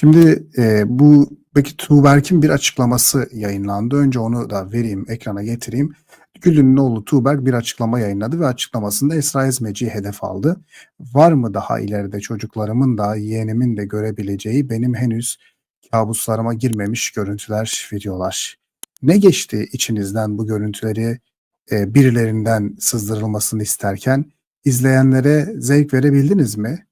Şimdi e, bu peki Tuğberk'in bir açıklaması yayınlandı. Önce onu da vereyim, ekrana getireyim. Gül'ün oğlu Tuğberk bir açıklama yayınladı ve açıklamasında Esra Ezmeci'yi hedef aldı. Var mı daha ileride çocuklarımın da yeğenimin de görebileceği benim henüz kabuslarıma girmemiş görüntüler, videolar. Ne geçti içinizden bu görüntüleri e, birilerinden sızdırılmasını isterken izleyenlere zevk verebildiniz mi?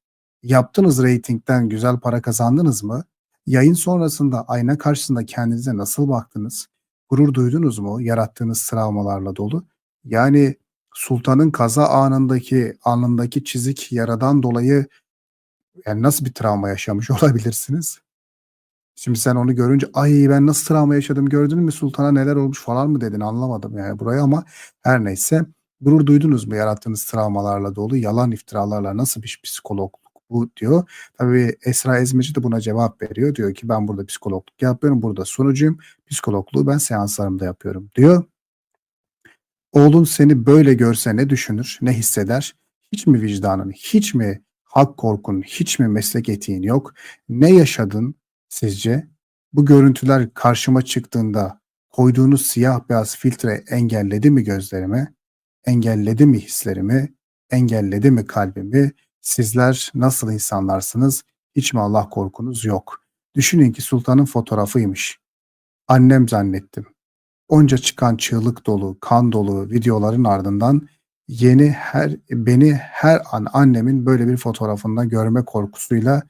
Yaptınız reytingden güzel para kazandınız mı? Yayın sonrasında ayna karşısında kendinize nasıl baktınız? Gurur duydunuz mu? Yarattığınız travmalarla dolu. Yani sultanın kaza anındaki alnındaki çizik yaradan dolayı yani nasıl bir travma yaşamış olabilirsiniz? Şimdi sen onu görünce ay ben nasıl travma yaşadım gördün mü sultana neler olmuş falan mı dedin anlamadım yani burayı ama her neyse gurur duydunuz mu yarattığınız travmalarla dolu yalan iftiralarla nasıl bir psikologluk bu diyor. Tabii Esra Ezmeci de buna cevap veriyor. Diyor ki ben burada psikologluk yapıyorum. Burada sunucuyum. Psikologluğu ben seanslarımda yapıyorum diyor. Oğlun seni böyle görse ne düşünür, ne hisseder? Hiç mi vicdanın, hiç mi hak korkun, hiç mi meslek etiğin yok? Ne yaşadın sizce? Bu görüntüler karşıma çıktığında koyduğunuz siyah beyaz filtre engelledi mi gözlerimi? Engelledi mi hislerimi? Engelledi mi kalbimi? Sizler nasıl insanlarsınız? Hiç mi Allah korkunuz yok? Düşünün ki sultanın fotoğrafıymış. Annem zannettim. Onca çıkan çığlık dolu, kan dolu videoların ardından yeni her beni her an annemin böyle bir fotoğrafında görme korkusuyla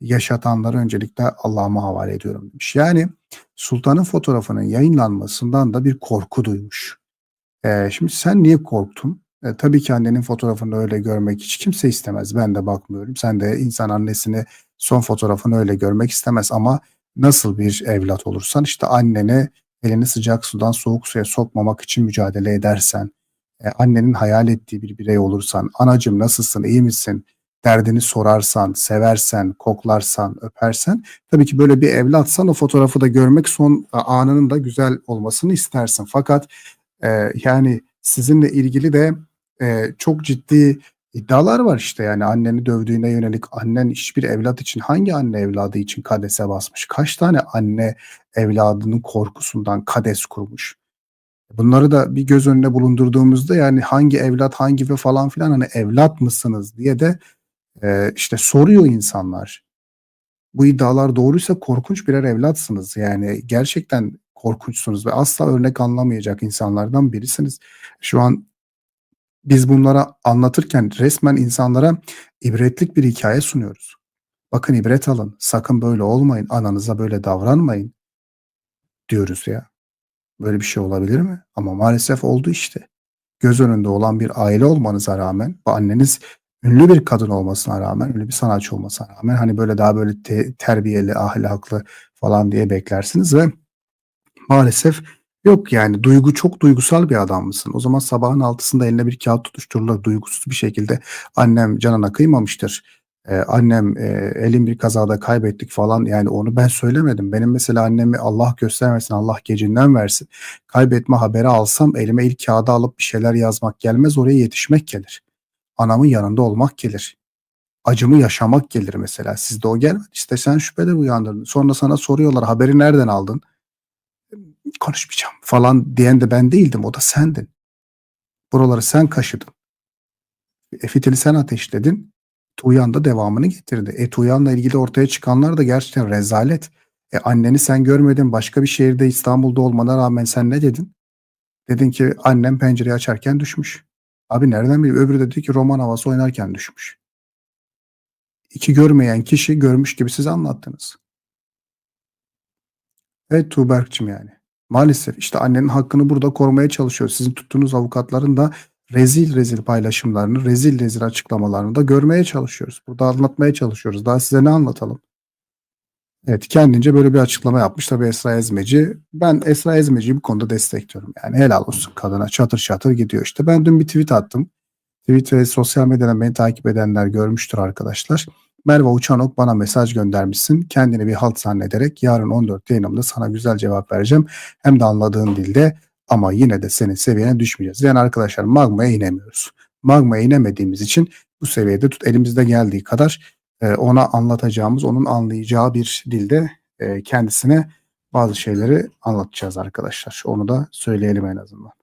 yaşatanları öncelikle Allah'ıma havale ediyorum demiş. Yani sultanın fotoğrafının yayınlanmasından da bir korku duymuş. Ee, şimdi sen niye korktun? E, tabii ki annenin fotoğrafını öyle görmek hiç kimse istemez. Ben de bakmıyorum. Sen de insan annesini son fotoğrafını öyle görmek istemez ama nasıl bir evlat olursan işte annene elini sıcak sudan soğuk suya sokmamak için mücadele edersen, e, annenin hayal ettiği bir birey olursan, anacım nasılsın, iyi misin, derdini sorarsan, seversen, koklarsan, öpersen, tabii ki böyle bir evlatsan o fotoğrafı da görmek son anının da güzel olmasını istersin. Fakat e, yani sizinle ilgili de e, çok ciddi iddialar var işte yani anneni dövdüğüne yönelik annen hiçbir evlat için hangi anne evladı için kadese basmış? Kaç tane anne evladının korkusundan kades kurmuş? Bunları da bir göz önüne bulundurduğumuzda yani hangi evlat hangi ve falan filan hani evlat mısınız diye de e, işte soruyor insanlar. Bu iddialar doğruysa korkunç birer evlatsınız. Yani gerçekten korkunçsunuz ve asla örnek anlamayacak insanlardan birisiniz. Şu an biz bunlara anlatırken resmen insanlara ibretlik bir hikaye sunuyoruz. Bakın ibret alın, sakın böyle olmayın, ananıza böyle davranmayın diyoruz ya. Böyle bir şey olabilir mi? Ama maalesef oldu işte. Göz önünde olan bir aile olmanıza rağmen, bu anneniz ünlü bir kadın olmasına rağmen, ünlü bir sanatçı olmasına rağmen hani böyle daha böyle te- terbiyeli, ahlaklı falan diye beklersiniz ve maalesef Yok yani duygu çok duygusal bir adam mısın? O zaman sabahın altısında eline bir kağıt tutuşturulur duygusuz bir şekilde annem canına kıymamıştır. Ee, annem e, elim bir kazada kaybettik falan yani onu ben söylemedim. Benim mesela annemi Allah göstermesin Allah gecinden versin. Kaybetme haberi alsam elime ilk kağıda alıp bir şeyler yazmak gelmez oraya yetişmek gelir. Anamın yanında olmak gelir. Acımı yaşamak gelir mesela. Sizde o gelmedi. İşte sen şüpheler uyandırdın. Sonra sana soruyorlar haberi nereden aldın? Konuşmayacağım falan diyen de ben değildim. O da sendin. Buraları sen kaşıdın. E, fitili sen ateşledin. Tuğyan da devamını getirdi. E Tuğyan'la ilgili ortaya çıkanlar da gerçekten rezalet. E anneni sen görmedin. Başka bir şehirde İstanbul'da olmana rağmen sen ne dedin? Dedin ki annem pencereyi açarken düşmüş. Abi nereden bileyim? Öbürü de dedi ki roman havası oynarken düşmüş. İki görmeyen kişi görmüş gibi siz anlattınız. Evet Tuğberk'cim yani. Maalesef işte annenin hakkını burada korumaya çalışıyor. Sizin tuttuğunuz avukatların da rezil rezil paylaşımlarını, rezil rezil açıklamalarını da görmeye çalışıyoruz. Burada anlatmaya çalışıyoruz. Daha size ne anlatalım? Evet kendince böyle bir açıklama yapmış tabii Esra Ezmeci. Ben Esra Ezmeci'yi bu konuda destekliyorum. Yani helal olsun kadına çatır çatır gidiyor işte. Ben dün bir tweet attım. Tweet ve sosyal medyadan beni takip edenler görmüştür arkadaşlar. Merve Uçanok bana mesaj göndermişsin. Kendini bir halt zannederek yarın 14 yayınımda sana güzel cevap vereceğim. Hem de anladığın dilde ama yine de senin seviyene düşmeyeceğiz. Yani arkadaşlar magmaya inemiyoruz. Magmaya inemediğimiz için bu seviyede tut elimizde geldiği kadar Eee, ona anlatacağımız, onun anlayacağı bir dilde, eee, kendisine bazı şeyleri anlatacağız arkadaşlar. Onu da söyleyelim en azından.